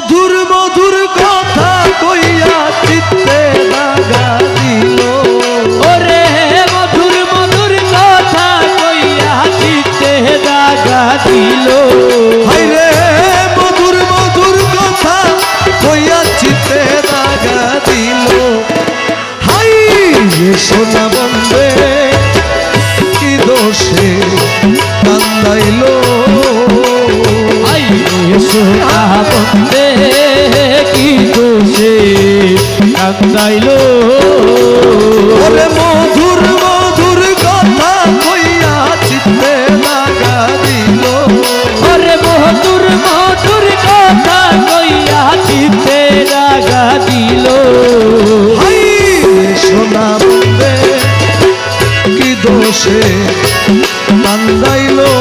মধুর মধুর কথা কইয়া চিত্তে লাগা দিল। ওরে মধুর মধুর কথা কইয়া চিতে দাগা দিল। হাইরে মধুর মধুর কথা কইয়া চিত্তে লাগা দিল। হাই সোনা বন্দে কি দোষে কান্দাইলো। সোনা বন্দে কান্দাইলো ওরে মধুর মধুর কথা কইয়া চিত্তে লাগা দিল। ওরে মধুর মধুর কথা কইয়া চিতে দাগা দিল। সোনা বন্দে কি দোষে কান্দাইলো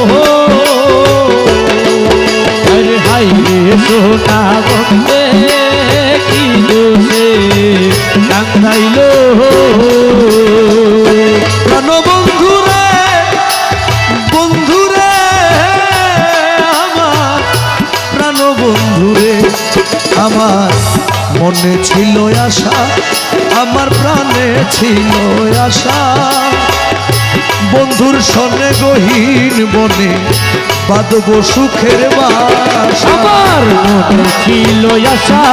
হাই রে সোনা বন্দে কি দোষে কান্দাইলো প্রাণ বন্ধুরে বন্ধুরে, আমার প্রাণ বন্ধুরে, আমার মনে ছিল আশা, আমার প্রাণে ছিল আশা। বন্ধুর সনে গহীন বনে বাদব সুখের বাসা। আমার মনে ছিল আশা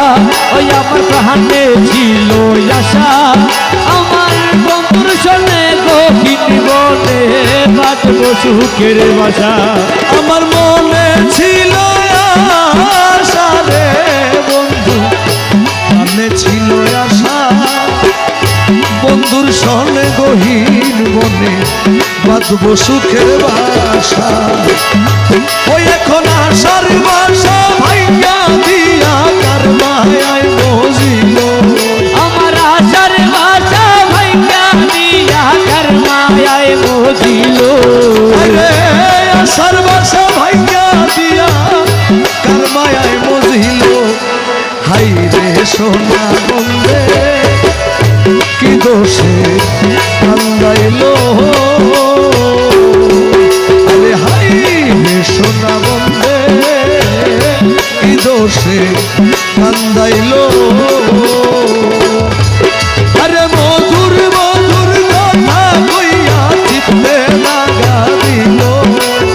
ওই আমার প্রাণে ছিল আশা। আমার বন্ধুর সঙ্গে বনে বাঁচব সুখের বাসা। আমার মনে ছিল আশা রে বন্ধু মনে ছিল আশা। বন্ধুর সনে গহীন মনে বাঁধব সুখের বাসা। ওই এখন আশার বাসা ভাইয়া দিয়া কার মায়ায় বজিল আমার বাসা ভাইয়া দিয়া কার মায়ায় বাসা ভাইয়া দিয়া কার মায়ায় হাই রে সোনা দোষে কান্দাইলো আরে মধুর মধুর কথা কইয়া চিত্তে লাগা দিল।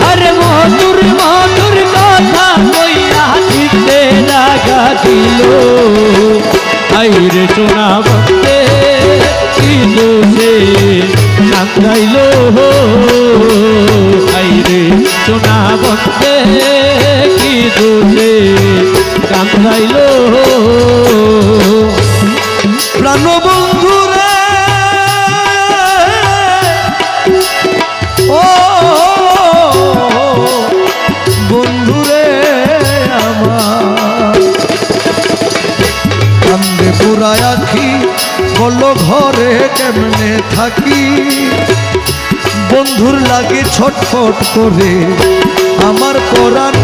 আরে মধুর মধুর কথা কইয়া দিতে লাগা দিল। আইরে সোনা বন্দে কি দোষে কান্দাইল সোনা বন্দে কি দোষে কান্দাইল প্রাণ বন্ধুরে, ও বন্ধুরে আমার। কান্দে পুরায় আখি, বলো ঘরে কেমনে থাকি? বন্ধুর লাগে ছটফট করে। আমার পরাণ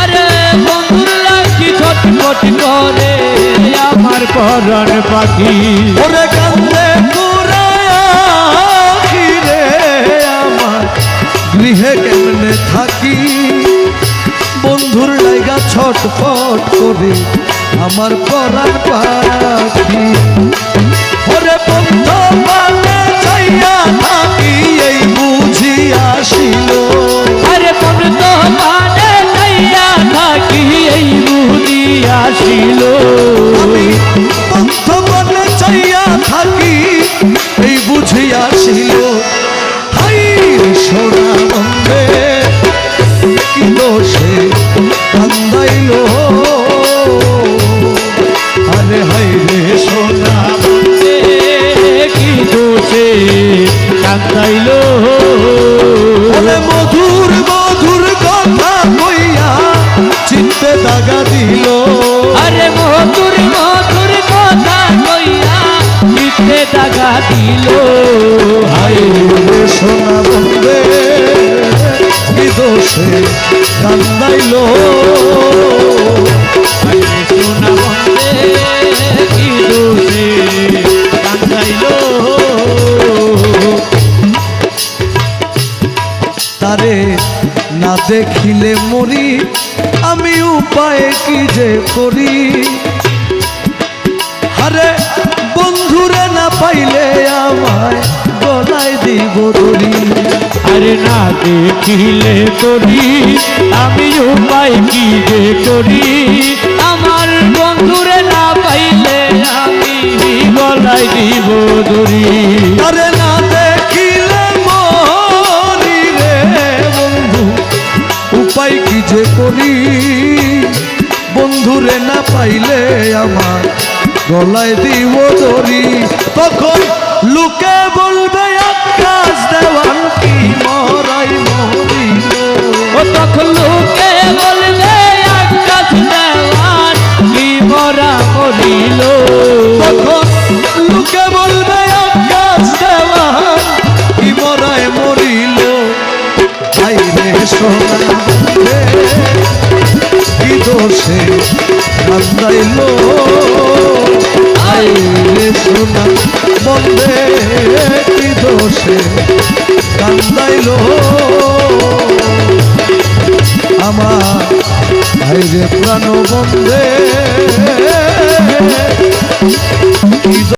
আরে বন্ধুর লাগি ছটফট করে, আমার পরণ পাখি। গৃহে কেমনে থাকি? বন্ধুর ছটফট করে। আমার পরাণ পাখি। ওরে বন্ধু মানে চাইয়া থাকি এই বুঝি আসিল? আরে বন্ধ মানে নাইয়া থাকি এই বুঝি আসিল? বন্ধু মানে চাইয়া থাকি এই বুঝি আসিল। কান্দাইল ওরে মধুর মধুর কথা কইয়া চিত্তে দাগা দিল। আরে মধুর মধুর কথা কইয়া মিথ্যে দাগা দিল। হাই সোনা বন্ধে কি দোষে কান্দাইল। দেখিলে মরি আমি উপায় কি যে করি? আরে বন্ধুরে না পাইলে আমায় গলায় দিব দড়ি। আরে না দেখিলে করি আমি উপায় কি যে করি? আমার বন্ধুরে না পাইলে আমি গলায় দিব দড়ি। আরে যে করি। বন্ধুরে না পাইলে আমার গলায় দিব দড়ি। তখন লোকে বলবে আকাশ দেওয়ান কি মরাই মরিল তখন লোকে বলবে আকাশ দেওয়ান কি মরা মরিল তখন লোকে বলবে আকাশ দেওয়ান কি মরায় মরিল? ভাই রে সোনা দোষে কান্দাইল আই রে সোনা বন্দে কি দোষে? কান্দাইল আমার ভাই রে প্রাণ বন্দে কি